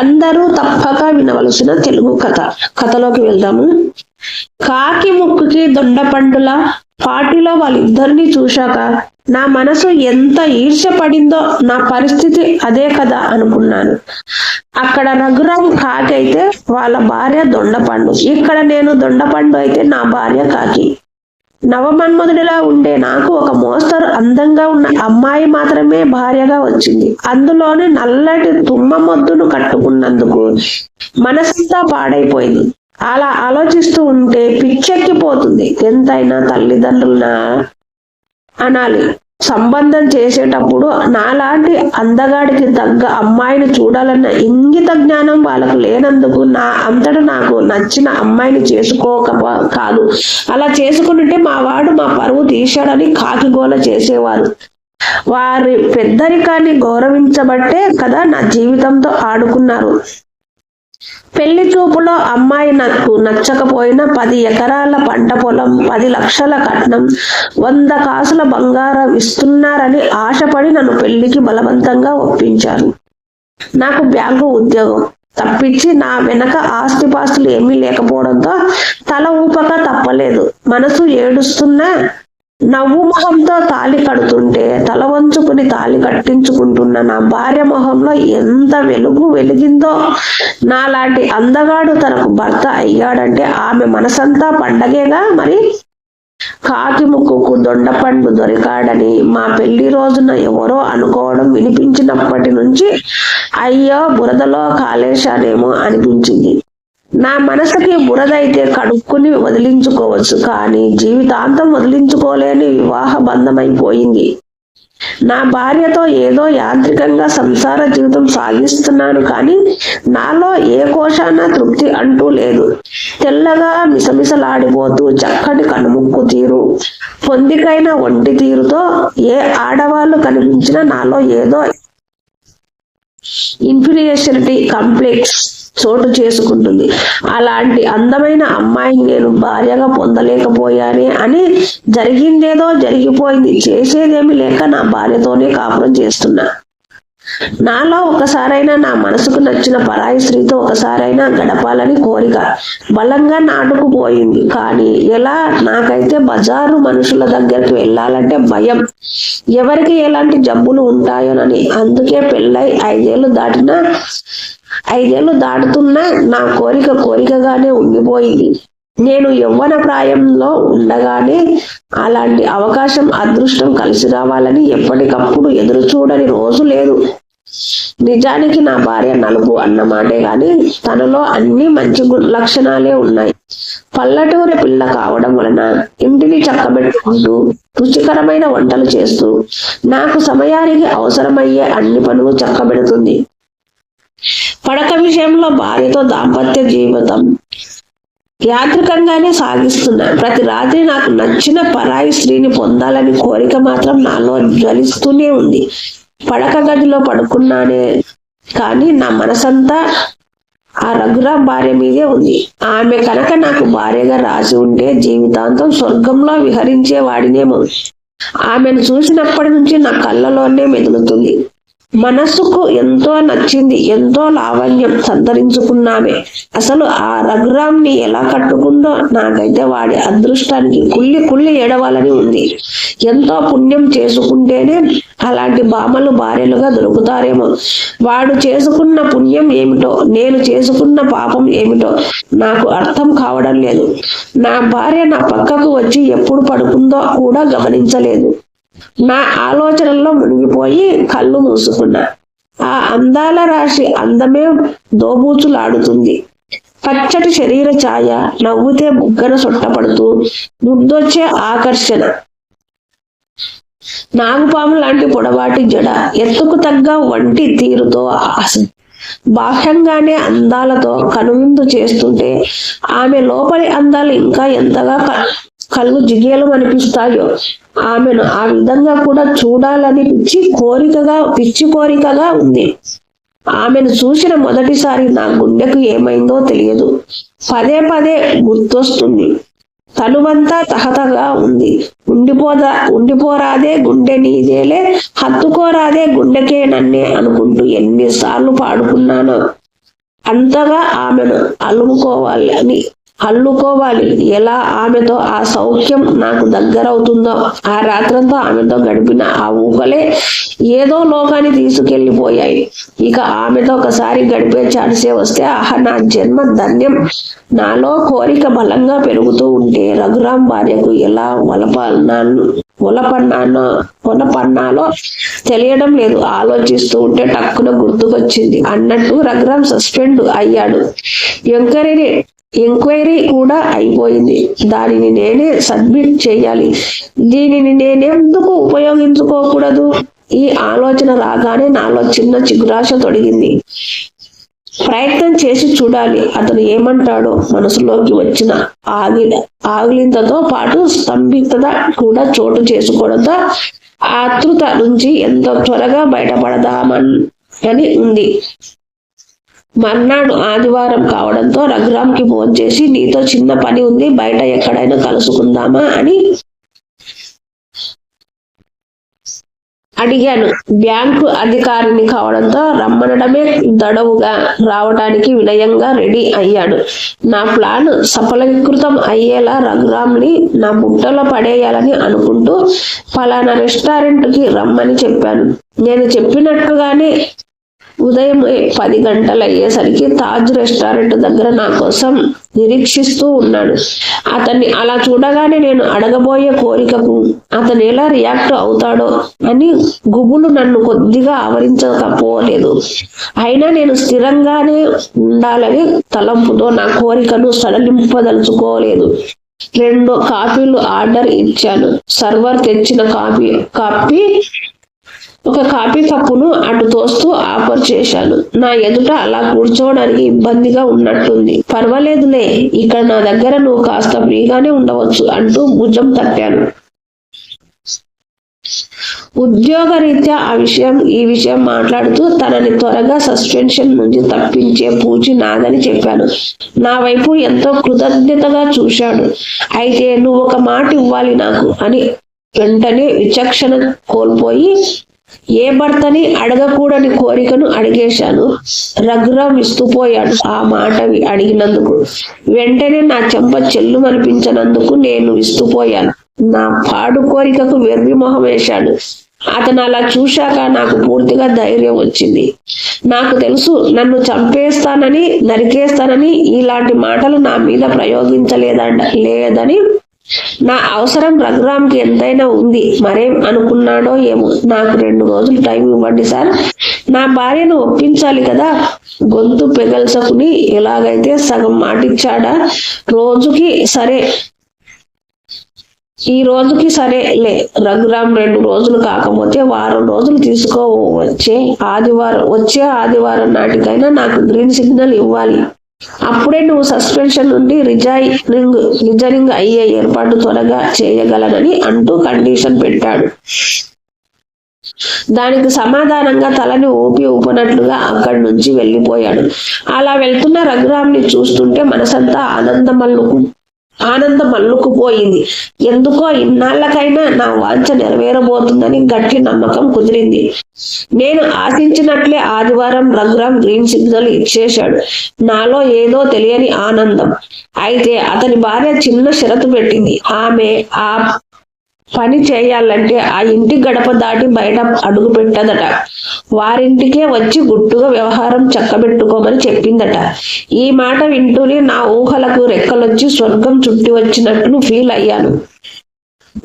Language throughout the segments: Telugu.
అందరూ తప్పక వినవలసిన తెలుగు కథ. కథలోకి వెళ్దాము. కాకి ముక్కుకి దొండపండుల పాటిలో వాళ్ళిద్దరిని చూశాక నా మనసు ఎంత ఈర్ష్య పడిందో నా పరిస్థితి అదే కదా అనుకున్నాను. అక్కడ రఘురాం కాకి అయితే వాళ్ళ భార్య దొండపండు. ఇక్కడ నేను దొండపండు అయితే నా భార్య కాకి. నవమన్మధుడిలా ఉండే నాకు ఒక మోస్తరు అందంగా ఉన్న అమ్మాయి మాత్రమే భార్యగా వచ్చింది. అందులోని నల్లటి తుమ్మ మొద్దును కట్టుకున్నందుకు మనసంతా పాడైపోయింది. అలా ఆలోచిస్తూ ఉంటే పిచ్చెక్కిపోతుంది. ఎంతైనా తల్లిదండ్రుల అనాలి. సంబంధం చేసేటప్పుడు నాలాంటి అందగాడికి తగ్గ అమ్మాయిని చూడాలన్న ఇంగిత జ్ఞానం వాళ్ళకు లేనందుకు నా అంతట నాకు నచ్చిన అమ్మాయిని చేసుకోక కాదు. అలా చేసుకుంటే మా వాడు మా పరువు తీశాడని కాకిగోల చేసేవారు. వారి పెద్దరికాన్ని గౌరవించబట్టే కదా నా జీవితంతో ఆడుకున్నారు. పెళ్ళి చూపులో అమ్మాయి నాకు నచ్చకపోయినా పది ఎకరాల పంట పొలం పది లక్షల కట్నం వంద కాసుల బంగారం ఇస్తున్నారని ఆశపడి నన్ను పెళ్ళికి బలవంతంగా ఒప్పించారు. నాకు బ్యాంకు ఉద్యోగం. తప్పించి నా వెనక ఆస్తిపాస్తులు ఏమీ లేకపోవడంతో తల ఊపక తప్పలేదు. మనసు ఏడుస్తున్నా నవ్వు మొహంతో తాలి కడుతుంటే తల వంచుకుని తాలి కట్టించుకుంటున్న నా భార్య మొహంలో ఎంత వెలుగు వెలిగిందో. నాలాంటి అందగాడు తనకు భర్త అయ్యాడంటే ఆమె మనసంతా పండగేగా మరి? కాకి ముక్కుకు దొండపండు దొరికాడని మా పెళ్ళి రోజున ఎవరో అనుకోవడం వినిపించినప్పటి నుంచి అయ్యో బురదలో కాలేశానేమో అనిపించింది. నా మనసుకి బురదైతే కడుక్కుని వదిలించుకోవచ్చు కానీ జీవితాంతం వదిలించుకోలేని వివాహ బంధమైపోయింది. నా భార్యతో ఏదో యాంత్రికంగా సంసార జీవితం సాగిస్తున్నాను కానీ నాలో ఏ కోశాన తృప్తి అంటూ లేదు. తెల్లగా మిసమిసలాడిపోతూ చక్కటి కనుముక్కు తీరు. పొందికైన ఒంటి తీరుతో ఏ ఆడవాళ్ళు కనిపించినా నాలో ఏదో ఇన్ఫీరియారిటీ కాంప్లెక్స్ చోటు చేసుకుంటుంది. అలాంటి అందమైన అమ్మాయిని నేను భార్యగా పొందలేకపోయానే అని జరిగిందేదో జరిగిపోయింది. చేసేదేమి లేక నా భార్యతోనే కాపురం చేస్తున్నా. నాలో ఒకసారైనా నా మనసుకు నచ్చిన పరాయి స్త్రీతో ఒకసారైనా గడపాలని కోరిక బలంగా నాటుకుపోయింది కానీ ఎలా? నాకైతే బజారు మనుషుల దగ్గరికి వెళ్ళాలంటే భయం. ఎవరికి ఎలాంటి జబ్బులు ఉంటాయోనని. అందుకే పెళ్ళై ఐదేళ్ళు దాటినా ఐదేళ్ళు దాటుతున్నా నా కోరిక కోరికగానే ఉండిపోయింది. నేను యవ్వన ప్రాయంలో ఉండగానే అలాంటి అవకాశం అదృష్టం కలిసి రావాలని ఎప్పటికప్పుడు ఎదురు చూడని రోజు లేదు. నిజానికి నా భార్య నలుపు అన్నమాటే గాని తనలో అన్ని మంచి లక్షణాలే ఉన్నాయి. పల్లెటూరి పిల్ల కావడం వలన ఇంటిని చక్కబెట్టుకుంటూ రుచికరమైన వంటలు చేస్తూ నాకు సమయానికి అవసరమయ్యే అన్ని పనులు చక్కబెడుతుంది. పడక విషయంలో భార్యతో దాంపత్య జీవితం యాంత్రికంగానే సాగిస్తున్నాను ప్రతి రాత్రి నాకు నచ్చిన పరాయి స్త్రీని పొందాలని కోరిక మాత్రం నాలో జ్వలిస్తూనే ఉంది. పడక గదిలో పడుకున్నానే కానీ నా మనసంతా ఆ రఘురాం భార్య మీదే ఉంది. ఆమె కనుక నాకు భార్యగా రాసి ఉంటే జీవితాంతం స్వర్గంలో విహరించే వాడినేమో. ఆమెను చూసినప్పటి నుంచి నా కళ్ళలోనే మెదులుతుంది. మనస్సుకు ఎంతో నచ్చింది ఎంతో లావణ్యం సంతరించుకున్నామే. అసలు ఆ రఘురాంని ఎలా కట్టుకుందో నాకైతే వాడి అదృష్టానికి కుళ్ళి కుళ్ళి ఏడవాలని ఉంది. ఎంతో పుణ్యం చేసుకుంటేనే అలాంటి బామలు భార్యలుగా దొరుకుతారేమో. వాడు చేసుకున్న పుణ్యం ఏమిటో నేను చేసుకున్న పాపం ఏమిటో నాకు అర్థం కావడం లేదు. నా భార్య నా పక్కకు వచ్చి ఎప్పుడు పడుకుందో కూడా గమనించలేదు. నా ఆలోచనల్లో మునిగిపోయి కళ్ళు మూసుకున్నా. ఆ అందాల రాశి అందమే దోబూచులాడుతుంది. పచ్చటి శరీర ఛాయ నవ్వుతే బుగ్గన సొట్టపడుతూ ముద్దొచ్చే ఆకర్షణ. నాగుపాము లాంటి పొడవాటి జడ ఎత్తుకు తగ్గ వంటి తీరుతో ఆశ. బాహ్యంగానే అందాలతో కనువిందు చేస్తుంటే ఆమె లోపలి అందాలు ఇంకా ఎంతగా కలుగు కళ్ళు జిగేలు అనిపిస్తాయో ఆమెను ఆ విధంగా కూడా చూడాలని పిచ్చి కోరికగా పిచ్చి కోరికగా ఉంది. ఆమెను చూసిన మొదటిసారి నా గుండెకు ఏమైందో తెలియదు. పదే పదే గుర్తొస్తుంది. తనువంతా తహతగా ఉంది. ఉండిపోదా ఉండిపోరాదే గుండె నీదేలే హత్తుకోరాదే గుండెకే నన్నే అనుకుంటూ ఎన్నిసార్లు పాడుకున్నానో. అంతగా ఆమెను అలుముకోవాలి అని అల్లుకోవాలి. ఎలా ఆమెతో ఆ సౌఖ్యం నాకు దగ్గరవుతుందో ఆ రాత్రంతా ఆమెతో గడిపిన ఆ ఊహలే ఏదో లోకాన్ని తీసుకెళ్ళిపోయాయి ఇక ఆమెతో ఒకసారి గడిపే ఛాన్సే వస్తే ఆహా నా జన్మ ధన్యం. నాలో కోరిక బలంగా పెరుగుతూ ఉంటే రఘురాం భార్యకు ఎలా వలపన్నాను ఉలపన్నానో కొనపన్నాలో తెలియడం లేదు. ఆలోచిస్తూ ఉంటే టక్కున గుర్తుకొచ్చింది. అన్నట్టు రఘురాం సస్పెండ్ అయ్యాడు. ఎంక్వైరీ ఎంక్వైరీ కూడా అయిపోయింది. దానిని నేనే సబ్మిట్ చేయాలి. దీనిని నేనెందుకు ఉపయోగించుకోకూడదు? ఈ ఆలోచన రాగానే నాలో చిన్న చిగురాశ తొడిగింది. ప్రయత్నం చేసి చూడాలి. అతను ఏమంటాడో మనసులోకి వచ్చిన ఆగిల ఆగిలింతతో పాటు స్తంభితత కూడా చోటు చేసుకోవడంతో ఆతృత నుంచి ఎంతో త్వరగా బయటపడదామని అని ఉంది. మర్నాడు ఆదివారం కావడంతో రఘురామ్కి ఫోన్ చేసి నీతో చిన్న పని ఉంది బయట ఎక్కడైనా కలుసుకుందామా? అని అడిగాను. బ్యాంకు అధికారిని కావడంతో రమ్మనడమే దడవుగా రావడానికి వినయంగా రెడీ అయ్యాడు. నా ప్లాన్ సఫలీకృతం అయ్యేలా రఘురామ్ని నా బుట్టలో పడేయాలని అనుకుంటూ పలానా రెస్టారెంట్కి రమ్మని చెప్పాను. నేను చెప్పినట్టుగానే ఉదయం పది గంటలు అయ్యేసరికి తాజ్ రెస్టారెంట్ దగ్గర నా కోసం నిరీక్షిస్తూ ఉన్నాడు. అతన్ని అలా చూడగానే నేను అడగబోయే కోరికకు అతను ఎలా రియాక్ట్ అవుతాడో అని గుబులు నన్ను కొద్దిగా ఆవరించకపోలేదు. అయినా నేను స్థిరంగానే ఉండాలని తలంపుతో నా కోరికను సడలింపదలుచుకోలేదు. రెండు కాపీలు ఆర్డర్ ఇచ్చాను. సర్వర్ తెచ్చిన కాపీ కాపీ ఒక కాఫీ కప్పును అటు తోస్తూ ఆఫర్ చేశాను నా ఎదుట అలా కూర్చోవడానికి ఇబ్బందిగా ఉన్నట్టుంది. పర్వాలేదులే ఇక్కడ నా దగ్గర నువ్వు కాస్త ఫ్రీగానే ఉండవచ్చు అంటూ భుజం తట్టాను ఉద్యోగరీత్యా ఆ విషయం ఈ విషయం మాట్లాడుతూ తనని త్వరగా సస్పెన్షన్ నుంచి తప్పించే పూచి నాదని చెప్పాను నా వైపు ఎంతో కృతజ్ఞతగా చూశాడు. అయితే నువ్వు ఒక మాట ఇవ్వాలి నాకు అని వెంటనే విచక్షణ కోల్పోయి ఏ భర్తని అడగకూడని కోరికను అడిగేశాను. రఘురాం ఇస్తుపోయాడు ఆ మాట అడిగినందుకు వెంటనే నా చెంప చెల్లు అనిపించినందుకు నేను ఇస్తుపోయాను నా పాడు కోరికకు వెర్రి మొహం వేశాడు. అతను అలా చూశాక నాకు పూర్తిగా ధైర్యం వచ్చింది. నాకు తెలుసు నన్ను చంపేస్తానని నరికేస్తానని ఇలాంటి మాటలు నా మీద ప్రయోగించలేదండ లేదని నా అవసరం రఘురామ్కి ఎంతైనా ఉంది. మరేం అనుకున్నాడో ఏమో. నాకు రెండు రోజులు టైం ఇవ్వండి సార్. నా భార్యను ఒప్పించాలి కదా. గొంతు పెగల్సకుని ఎలాగైతే సగం మాటిచ్చాడా రోజుకి సరే. ఈ రోజుకి సరేలే రఘురామ్ రెండు రోజులు కాకపోతే వారం రోజులు తీసుకోవచ్చే ఆదివారం వచ్చే ఆదివారం నాటికైనా నాకు గ్రీన్ సిగ్నల్ ఇవ్వాలి. అప్పుడే నువ్వు సస్పెన్షన్ నుండి రిజైనింగ్ రిజైనింగ్ అయ్యే ఏర్పాటు త్వరగా చేయగలనని అంటూ కండిషన్ పెట్టాడు. దానికి సమాధానంగా తలని ఊపి ఊపినట్లుగా అక్కడి నుంచి వెళ్ళిపోయాడు. అలా వెళ్తున్న రఘురామ్ని చూస్తుంటే మనసంతా ఆనందమల్లుకు ఆనందం అల్లుకుపోయింది. ఎందుకో ఇన్నాళ్ళకైనా నా వాంఛ నెరవేరబోతుందని గట్టి నమ్మకం కుదిరింది. నేను ఆశించినట్లే ఆదివారం రఘురామ్ గ్రీన్ సిగ్నల్ ఇచ్చేశాడు. నాలో ఏదో తెలియని ఆనందం. అయితే అతని భార్య చిన్న షరతు పెట్టింది. ఆమె ఆ పని చేయాలంటే ఆ ఇంటి గడప దాటి బయట అడుగు పెట్టదట. వారింటికే వచ్చి గుట్టుగా వ్యవహారం చక్కబెట్టుకోమని చెప్పిందట. ఈ మాట వింటూనే నా ఊహలకు రెక్కలొచ్చి స్వర్గం చుట్టి వచ్చినట్లు ఫీల్ అయ్యాను.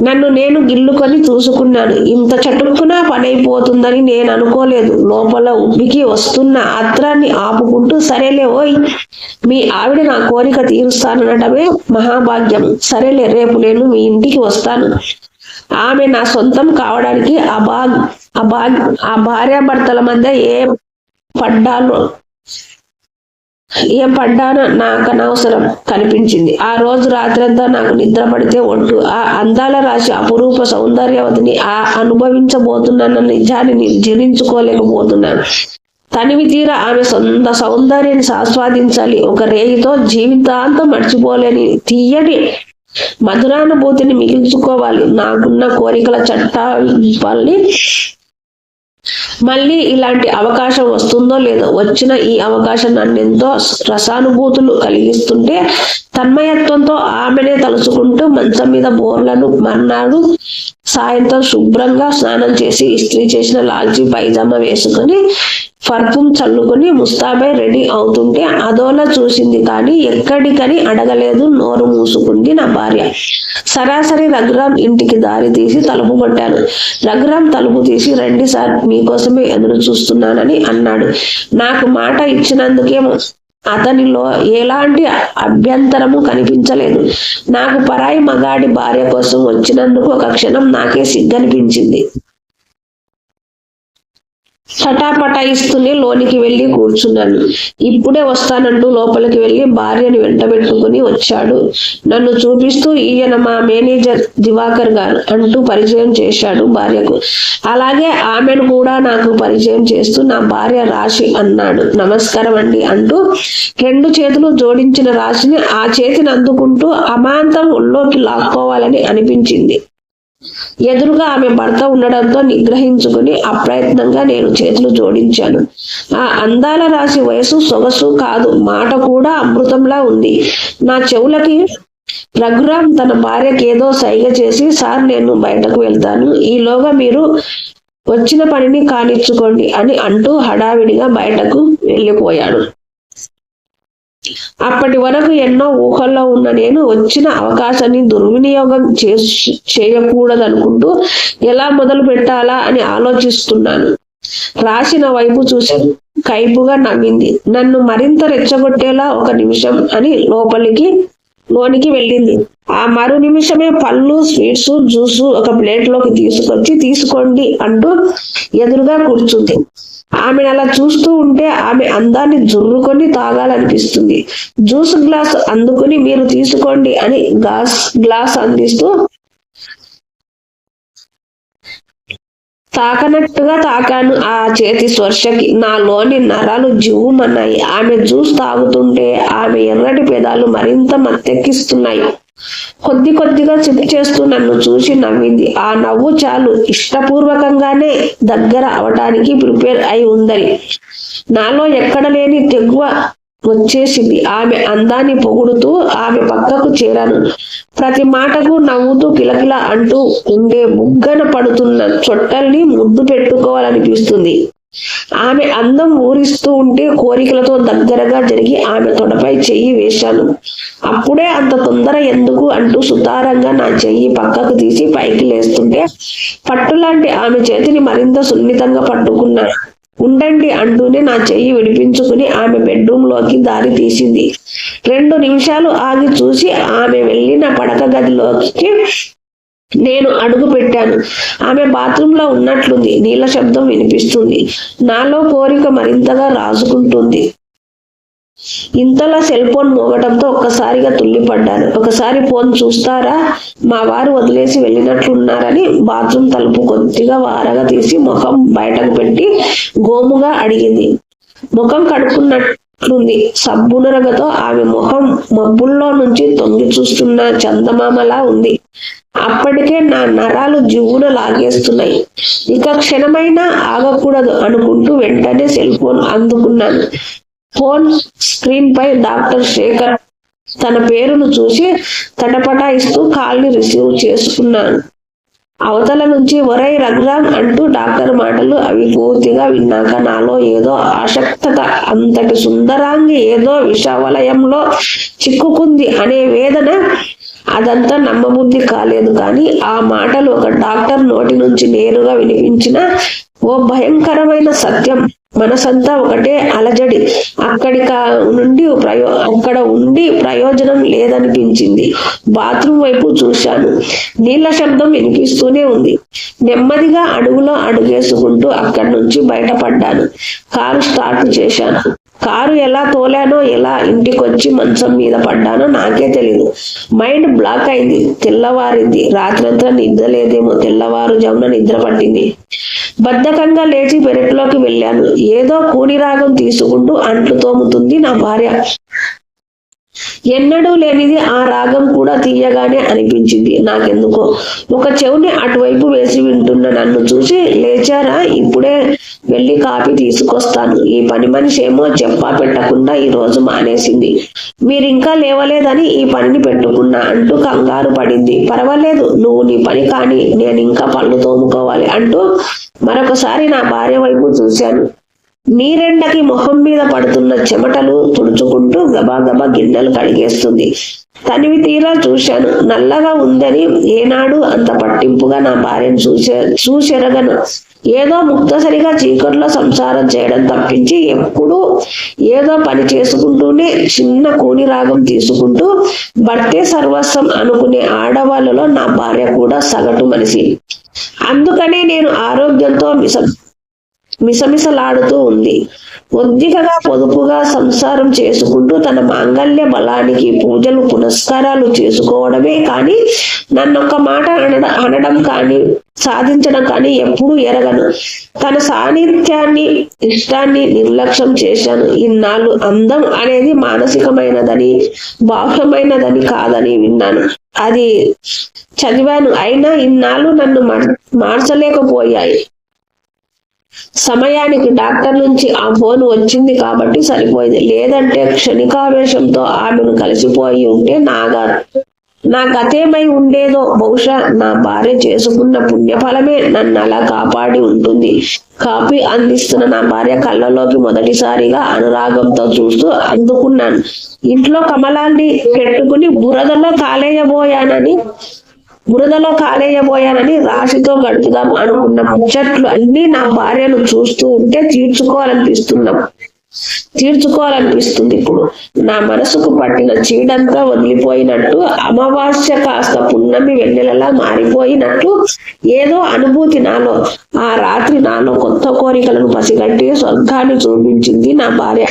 నన్ను నేను గిల్లుకొని చూసుకున్నాను. ఇంత చటుక్కున పనైపోతుందని నేను అనుకోలేదు. లోపల ఉబ్బికి వస్తున్న అత్రాన్ని ఆపుకుంటూ సరేలే ఓయ్ మీ ఆవిడ నా కోరిక తీరుస్తానటమే మహాభాగ్యం. సరేలే రేపు నేను మీ ఇంటికి వస్తాను. ఆమె నా సొంతం కావడానికి అభా అభా ఆ భార్యాభర్తల మధ్య ఏ పడ్డాను ఏం పడ్డానో నాకు అనవసరం కనిపించింది. ఆ రోజు రాత్రంతా నాకు నిద్ర పడితే ఒట్టు ఆ అందాల రాశి అపురూప సౌందర్యవతిని ఆ అనుభవించబోతున్న నిజాన్ని జీర్ణించుకోలేకపోతున్నాను తనివి తీర ఆమె సొంత సౌందర్యాన్ని ఆస్వాదించాలి. ఒక రేగితో జీవితాంతం మర్చిపోలేని తీయని మధురానుభూతిని మిగిల్చుకోవాలి. నాకున్న కోరికల చట్టాలని మళ్ళీ ఇలాంటి అవకాశం వస్తుందో లేదో వచ్చిన ఈ అవకాశం నన్నెంతో రసానుభూతులు కలిగిస్తుంటే తన్మయత్వంతో ఆమెనే తలుచుకుంటూ మంచం మీద బోర్లను మర్నాడు సాయంత్రం శుభ్రంగా స్నానం చేసి ఇస్త్రీ చేసిన లాల్చీ పైజామా వేసుకొని పర్ఫ్యూమ్ చల్లుకొని ముస్తాబై రెడీ అవుతుంటే అదోలా చూసింది కానీ ఎక్కడికని అడగలేదు నోరు మూసుకుంది నా భార్య. సరాసరి రఘురాం ఇంటికి దారి తీసి తలుపు కొట్టాను రఘురాం తలుపు తీసి రండి సార్ మీకోసమే ఎదురు చూస్తున్నానని అన్నాడు. నాకు మాట ఇచ్చినందుకేమో అతనిలో ఎలాంటి అభ్యంతరము కనిపించలేదు. నాకు పరాయి మగాడి భార్య కోసం వచ్చినందుకు ఒక క్షణం నాకే సిగ్గనిపించింది. పటాపటాయిస్తూనే లోనికి వెళ్ళి కూర్చున్నాను. ఇప్పుడే వస్తానంటూ లోపలికి వెళ్ళి భార్యని వెంటబెట్టుకుని వచ్చాడు. నన్ను చూపిస్తూ ఈయన మా మేనేజర్ దివాకర్ గారు అంటూ పరిచయం చేశాడు భార్యకు. అలాగే ఆమెను కూడా నాకు పరిచయం చేస్తూ నా భార్య రాశి అన్నాడు. నమస్కారం అండి అంటూ రెండు చేతులు జోడించిన రాశిని ఆ చేతిని అందుకుంటూ అమాంతం ఒళ్ళోకి లాక్కోవాలని అనిపించింది. ఎదురుగా ఆమె భర్త ఉండడంతో నిగ్రహించుకుని అప్రయత్నంగా నేను చేతులు జోడించాను. ఆ అందాల రాశి వయసు సొగసు కాదు మాట కూడా అమృతంలా ఉంది. నా చెవులకి రఘురామ్ తన భార్యకి ఏదో సైగ చేసి సార్ నేను బయటకు వెళ్తాను. ఈలోగా మీరు వచ్చిన పనిని కానిచ్చుకోండి అని అంటూ హడావిడిగా బయటకు వెళ్ళిపోయాడు. అప్పటి వరకు ఎన్నో ఊహల్లో ఉన్న నేను వచ్చిన అవకాశాన్ని దుర్వినియోగం చేయకూడదనుకుంటూ ఎలా మొదలు పెట్టాలా అని ఆలోచిస్తున్నాను. రాసిన వైపు చూసి కైపుగా నవ్వింది. నన్ను మరింత రెచ్చగొట్టేలా ఒక నిమిషం అని లోపలికి లోనికి వెళ్ళింది. ఆ మరు నిమిషమే పళ్ళు స్వీట్స్ జ్యూస్ ఒక ప్లేట్లోకి తీసుకొచ్చి తీసుకోండి అంటూ ఎదురుగా కూర్చుంది. ఆమెను అలా చూస్తూ ఉంటే ఆమె అందాన్ని జుర్రుకొని తాగాలనిపిస్తుంది. జ్యూస్ గ్లాస్ అందుకుని మీరు తీసుకోండి అని గ్లాస్ గ్లాస్ అందిస్తూ తాకనట్టుగా తాకాను. ఆ చేతి స్వర్శకి నాలోని నరాలు జివ్వుమన్నాయి ఆమె జ్యూస్ తాగుతుంటే ఆమె ఎర్రటి పెదాలు మరింత మత్తెక్కిస్తున్నాయి. కొద్ది కొద్దిగా చిప్ చేస్తూ నన్ను చూసి నవ్వింది. ఆ నవ్వు చాలు. ఇష్టపూర్వకంగానే దగ్గర అవటానికి ప్రిపేర్ అయి ఉందని నాలో ఎక్కడ లేని తెగువ వచ్చేసింది. ఆమె అందాన్ని పొగుడుతూ ఆమె పక్కకు చేరాను. ప్రతి మాటకు నవ్వుతూ కిలకిల అంటూ ఉండే ముగ్గన పడుతున్న చొట్టల్ని ముద్దు పెట్టుకోవాలనిపిస్తుంది. ఆమె అందం ఊరిస్తూ ఉంటే కోరికలతో దగ్గరగా జరిగి ఆమె తొడపై చెయ్యి వేశాను. అప్పుడే అంత తొందర ఎందుకు అంటూ సుతారంగా నా చెయ్యి పక్కకు తీసి పైకి లేస్తుంటే పట్టులాంటి ఆమె చేతిని మరింత సున్నితంగా పట్టుకున్నాను. ఉండండి అంటూనే నా చెయ్యి విడిపించుకుని ఆమె బెడ్రూమ్లోకి దారి తీసింది. రెండు నిమిషాలు ఆగి చూసి ఆమె వెళ్ళిన పడక గదిలోకి నేను అడుగు పెట్టాను. ఆమె బాత్రూమ్లో ఉన్నట్లుంది. నీళ్ళ శబ్దం వినిపిస్తుంది. నాలో కోరిక మరింతగా రాసుకుంటుంది ఇంతలా సెల్ ఫోన్ మోగటంతో ఒక్కసారిగా తుల్లిపడ్డాను ఒకసారి ఫోన్ చూస్తారా? మా వారు వదిలేసి వెళ్ళినట్లున్నారని బాత్రూమ్ తలుపు కొద్దిగా వారగా తీసి ముఖం బయటకు పెట్టి గోముగా అడిగింది. ముఖం కడుక్కున్నట్లుంది. సబ్బునరగతో ఆమె ముఖం మబ్బుల్లో నుంచి తొంగి చూస్తున్న చందమామలా ఉంది. అప్పటికే నా నరాలు జివ్వున లాగేస్తున్నాయి. ఇక క్షణమైనా ఆగకూడదు అనుకుంటూ వెంటనే సెల్ ఫోన్ అందుకున్నాను. ఫోన్ స్క్రీన్ పై డాక్టర్ శేఖర్ తన పేరును చూసి తటపటాయిస్తూ కాల్ని రిసీవ్ చేసుకున్నాను అవతల నుంచి ఒరై రఘురామ్ అంటూ డాక్టర్ మాటలు అవి పూర్తిగా విన్నాక నాలో ఏదో ఆసక్తత అంతటి సుందరాంగి ఏదో విషవలయంలో చిక్కుకుంది అనే వేదన అదంతా నమ్మబుద్ధి కాలేదు. కానీ ఆ మాటలు ఒక డాక్టర్ నోటి నుంచి నేరుగా వినిపించిన ఓ భయంకరమైన సత్యం. మనసంతా ఒకటే అలజడి. అక్కడిక నుండి ప్రయో అక్కడ ఉండి ప్రయోజనం లేదనిపించింది. బాత్రూమ్ వైపు చూశాను. నీళ్ళ శబ్దం వినిపిస్తూనే ఉంది. నెమ్మదిగా అడుగులో అడుగేసుకుంటూ అక్కడి నుంచి బయటపడ్డాను. కారు స్టార్ట్ చేశాను. కారు ఎలా తోలానో ఎలా ఇంటికొచ్చి మంచం మీద పడ్డానో నాకే తెలియదు మైండ్ బ్లాక్ అయింది. తెల్లవారింది. రాత్రంతా నిద్ర లేదేమో తెల్లవారు జమున నిద్ర పట్టింది. బద్ధకంగా లేచి పెరట్లోకి వెళ్ళాను. ఏదో కూని రాగం తీసుకుంటూ అంట్లు తోముతుంది నా భార్య. ఎన్నడూ లేనిది ఆ రాగం కూడా తీయగానే అనిపించింది. నాకెందుకో. ఒక చెవుని అటువైపు వేసి వింటున్న నన్ను చూసి లేచారా? ఇప్పుడే వెళ్ళి కాపీ తీసుకొస్తాను. ఈ పని మనిషి ఏమో చెప్పా పెట్టకుండా ఈ రోజు మానేసింది. మీరు ఇంకా లేవలేదని ఈ పనిని పెట్టుకున్నా అంటూ కంగారు పడింది. పర్వాలేదు నువ్వు నీ పని కాని నేను ఇంకా పళ్ళు తోముకోవాలి అంటూ మరొకసారి నా భార్య వైపు చూశాను. నీరెండకి మొహం మీద పడుతున్న చెమటలు తుడుచుకుంటూ గబాగబా గిన్నెలు కడిగేస్తుంది. తనివి తీరా చూశాను. నల్లగా ఉందని ఏనాడు అంత పట్టింపుగా నా భార్యను చూసే చూసెరగను ఏదో ముక్తసరిగా చీకట్లో సంసారం చేయడం తప్పించి ఎప్పుడూ ఏదో పని చేసుకుంటూనే చిన్న కూని రాగం తీసుకుంటూ భర్తే సర్వస్వం అనుకునే ఆడవాళ్ళలో నా భార్య కూడా సగటు మనిషి. అందుకనే నేను ఆరోగ్యంతో మిసమిసలాడుతూ ఉంది. ఒద్దికగా పొదుపుగా సంసారం చేసుకుంటూ తన మాంగల్య బలానికి పూజలు పునస్కారాలు చేసుకోవడమే కానీ నన్నొక్క మాట అనడం అనడం కానీ సాధించడం కానీ ఎప్పుడూ ఎరగను. తన సాన్నిధ్యాన్ని ఇష్టాన్ని నిర్లక్ష్యం చేశాను. ఇన్నాళ్ళు అందం అనేది మానసికమైనదని బాహ్యమైనదని కాదని విన్నాను. అది చదివాను. అయినా ఇన్నాళ్ళు నన్ను మార్చలేకపోయాయి. సమయానికి డాక్టర్ నుంచి ఆ ఫోన్ వచ్చింది కాబట్టి సరిపోయింది. లేదంటే క్షణికావేశంతో ఆమెను కలిసిపోయి ఉంటే నాగారు నా గతేమై ఉండేదో బహుశా నా భార్య చేసుకున్న పుణ్యఫలమే నన్ను అలా కాపాడి ఉంటుంది. కాపీ అందిస్తున్న నా భార్య కళ్ళలోకి మొదటిసారిగా అనురాగంతో చూస్తూ అందుకున్నాను. ఇంట్లో కమలాన్ని పెట్టుకుని బురదలో కాలేయబోయానని బురదలో కాలేయబోయానని రాశితో గడుపుదాం అనుకున్న ముచ్చట్లు అన్ని నా భార్యను చూస్తూ ఉంటే తీర్చుకోవాలనిపిస్తున్నాం తీర్చుకోవాలనిపిస్తుంది ఇప్పుడు. నా మనసుకు పట్టిన చీడంతా వదిలిపోయినట్టు అమావాస్య కాస్త పున్నమి వెన్నెలలా మారిపోయినట్టు ఏదో అనుభూతి నాలో ఆ రాత్రి నాలో కొత్త కోరికలను పసిగట్టి స్వర్గాన్ని చూపించింది నా భార్య.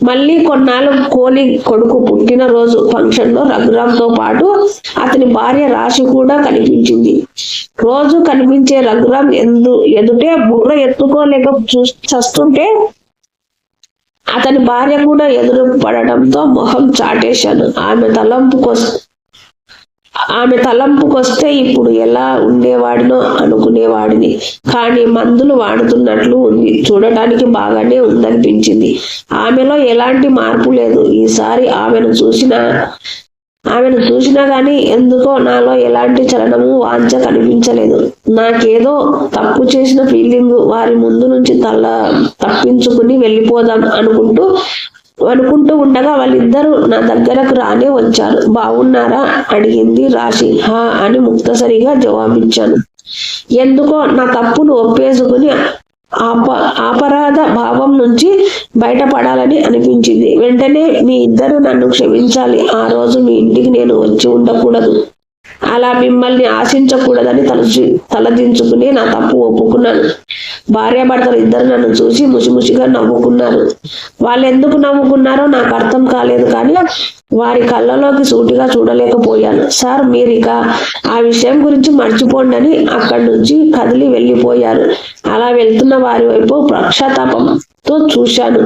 మళ్ళీ కొన్నాళ్ళు కోలి కొడుకు పుట్టినరోజు ఫంక్షన్లో రఘురామ్తో పాటు అతని భార్య రాశి కూడా కనిపించింది. రోజు కనిపించే రఘురామ్ ఎందు ఎదుటే బుర్ర ఎత్తుకోలేక చూ చస్తుంటే అతని భార్య కూడా ఎదురు పడడంతో మొహం చాటేశాను ఆమె తలంపు కోసం ఆమె తలంపుకొస్తే ఇప్పుడు ఎలా ఉండేవాడినో అనుకునేవాడిని. కానీ మందులు వాడుతున్నట్లు ఉంది. చూడటానికి బాగానే ఉందనిపించింది. ఆమెలో ఎలాంటి మార్పు లేదు. ఈసారి ఆమెను చూసిన ఆమెను చూసినా గాని ఎందుకో నాలో ఎలాంటి చలనము వాంచ కనిపించలేదు. నాకేదో తప్పు చేసిన ఫీలింగ్ వారి ముందు నుంచి తల తప్పించుకుని వెళ్ళిపోదాం అనుకుంటూ అనుకుంటూ ఉండగా వాళ్ళిద్దరూ నా దగ్గరకు రానే వచ్చారు. బాగున్నారా అడిగింది రాశి. హా అని ముక్తసరిగా జవాబిచ్చాను. ఎందుకో నా తప్పును ఒప్పేసుకుని ఆప అపరాధ భావం నుంచి బయటపడాలని అనిపించింది. వెంటనే మీ ఇద్దరు నన్ను క్షమించాలి. ఆ రోజు మీ ఇంటికి నేను వచ్చి ఉండకూడదు. అలా మిమ్మల్ని ఆశించకూడదని తలచి తలదించుకుని నా తప్పు ఒప్పుకున్నాను. భార్యాభర్తలు ఇద్దరు నన్ను చూసి ముసిముసిగా నవ్వుకున్నారు. వాళ్ళు ఎందుకు నవ్వుకున్నారో నాకు అర్థం కాలేదు కానీ వారి కళ్ళలోకి సూటిగా చూడలేకపోయాను. సార్ మీరు ఇక ఆ విషయం గురించి మర్చిపోండి అని అక్కడి నుంచి కదిలి వెళ్ళిపోయారు. అలా వెళ్తున్న వారి వైపు తో చూశాను.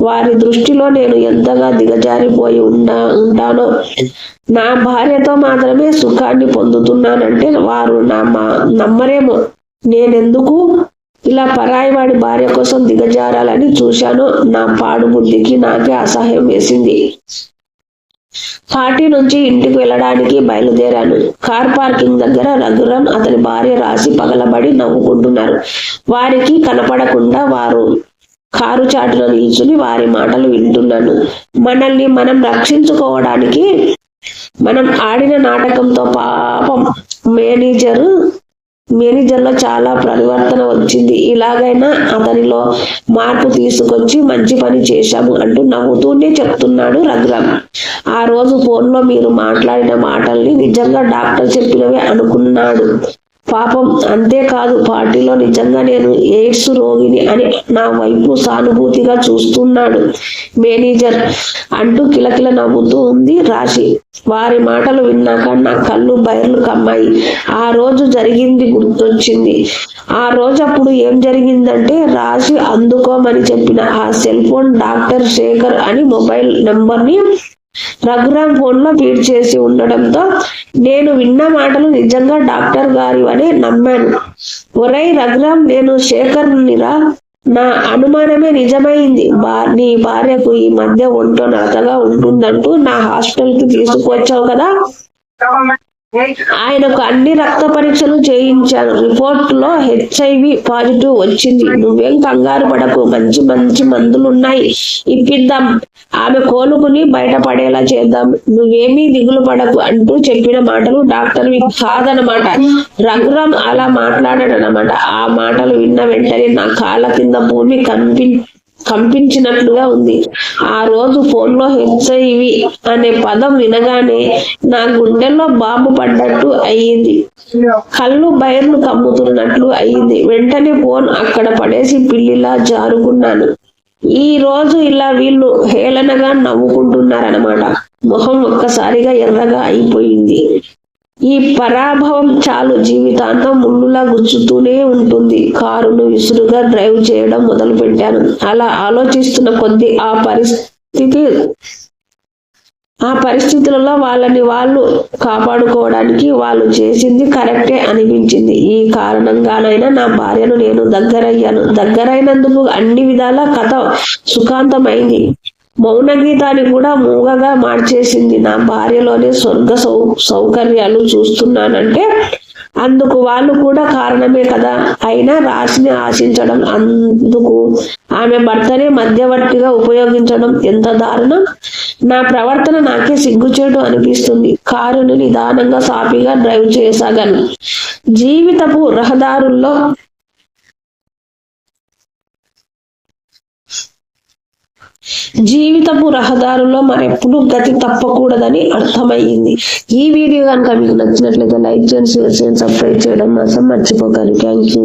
వారి దృష్టిలో నేను ఎంతగా దిగజారిపోయి ఉండా ఉంటానో. నా భార్యతో మాత్రమే సుఖాన్ని పొందుతున్నానంటే వారు నా మా నమ్మరేమో. నేనెందుకు ఇలా పరాయి వాడి భార్య కోసం దిగజారాలని చూశాను. నా పాడు బుద్ధికి నాకే అసహ్యం వేసింది. పార్టీ నుంచి ఇంటికి వెళ్ళడానికి బయలుదేరాను. కార్ పార్కింగ్ దగ్గర రఘురామ్ అతని భార్య రాసి పగలబడి నవ్వుకుంటున్నారు. వారికి కనపడకుండా వారు కారు చాటున నిల్చుని వారి మాటలు వింటున్నాను. మనల్ని మనం రక్షించుకోవడానికి మనం ఆడిన నాటకంతో పాపం మేనేజరు మేనేజర్లో చాలా పరివర్తన వచ్చింది. ఇలాగైనా అతనిలో మార్పు తీసుకొచ్చి మంచి పని చేశాము అంటూ నవ్వుతూనే చెప్తున్నాడు రఘురామ్. ఆ రోజు ఫోన్లో మీరు మాట్లాడిన మాటల్ని నిజంగా డాక్టర్ చెప్పినవే అనుకున్నాడు. పాపం అంతేకాదు పార్టీలో నిజంగా నేను ఎయిడ్స్ రోగిని అని నా వైపు సానుభూతిగా చూస్తున్నాడు. మేనేజర్ అంటూ కిలకిల నవ్వుతూ ఉంది రాశి. వారి మాటలు విన్నాక నా కళ్ళు బయర్లు కమ్మాయి. ఆ రోజు జరిగింది గుర్తొచ్చింది. ఆ రోజు అప్పుడు ఏం జరిగిందంటే రాశి అందుకోమని చెప్పిన ఆ సెల్ ఫోన్ డాక్టర్ శేఖర్ అని మొబైల్ నెంబర్ని రఘురామ్ ఫోన్లో ఫీడ్ చేసి ఉండడంతో నేను విన్న మాటలు నిజంగా డాక్టర్ గారి అని నమ్మాను. ఒరై రఘురామ్ నేను శేఖర్ నిరా నా అనుమానమే నిజమైంది. నీ భార్యకు ఈ మధ్య ఒంటో నడతగా ఉంటుందంటూ నా హాస్టల్కి తీసుకువచ్చావు కదా? ఆయనకు అన్ని రక్త పరీక్షలు చేయించాను రిపోర్ట్లో హెచ్ఐవి పాజిటివ్ వచ్చింది. నువ్వేం కంగారు పడకు. మంచి మంచి మందులు ఉన్నాయి ఇప్పిద్దాం. ఆమె కోలుకుని బయటపడేలా చేద్దాం. నువ్వేమీ దిగులు పడకు అంటూ చెప్పిన మాటలు డాక్టర్ కాదనమాట రఘురామ్ అలా మాట్లాడాడనమాట ఆ మాటలు విన్న వెంటనే నా కాళ్ళ కింద భూమి కనిపి కంపించినట్లుగా ఉంది. ఆ రోజు ఫోన్లో హెచ్ఐవి అనే పదం వినగానే నా గుండెల్లో బాంబు పడ్డట్టు అయ్యింది. కళ్ళు బయర్లు కమ్ముతున్నట్లు అయ్యింది. వెంటనే ఫోన్ అక్కడ పడేసి పిల్లిలా జారుకున్నాను. ఈ రోజు ఇలా వీళ్ళు హేళనగా నవ్వుకుంటున్నారన్నమాట. మొహం ఒక్కసారిగా ఎర్రగా అయిపోయింది. ఈ పరాభవం చాలు జీవితాంతం ముళ్ళులా గుచ్చుతూనే ఉంటుంది. కారును విసురుగా డ్రైవ్ చేయడం మొదలు పెట్టాను అలా ఆలోచిస్తున్న కొద్దీ ఆ పరిస్థితి ఆ పరిస్థితులలో వాళ్ళని వాళ్ళు కాపాడుకోవడానికి వాళ్ళు చేసింది కరెక్టే అనిపించింది. ఈ కారణంగానైనా నా భార్యను నేను దగ్గరయ్యాను. దగ్గరైనందుకు అన్ని విధాల కథ సుఖాంతమైంది. మౌన గీతాన్ని కూడా మూగగా మార్చేసింది నా భార్యలోనే స్వర్గ సౌ సౌకర్యాలు చూస్తున్నానంటే అందుకు వాళ్ళు కూడా కారణమే కదా. అయినా రాశిని ఆశించడం అందుకు ఆమె భర్తనే మధ్యవర్తిగా ఉపయోగించడం ఎంత దారుణం? నా ప్రవర్తన నాకే సిగ్గుచేటు అనిపిస్తుంది. కారుని నిదానంగా సాఫీగా డ్రైవ్ చేయసాగాను. జీవితపు రహదారుల్లో జీవితపు రహదారుల్లో ఎప్పుడు గతి తప్పకూడదని అర్థమయ్యింది. ఈ వీడియో కనుక మీకు నచ్చినట్లయితే లైక్ చేయండి షేర్ చేయండి సబ్స్క్రైబ్ చేయడం మాత్రం మర్చిపోకండి. Thank you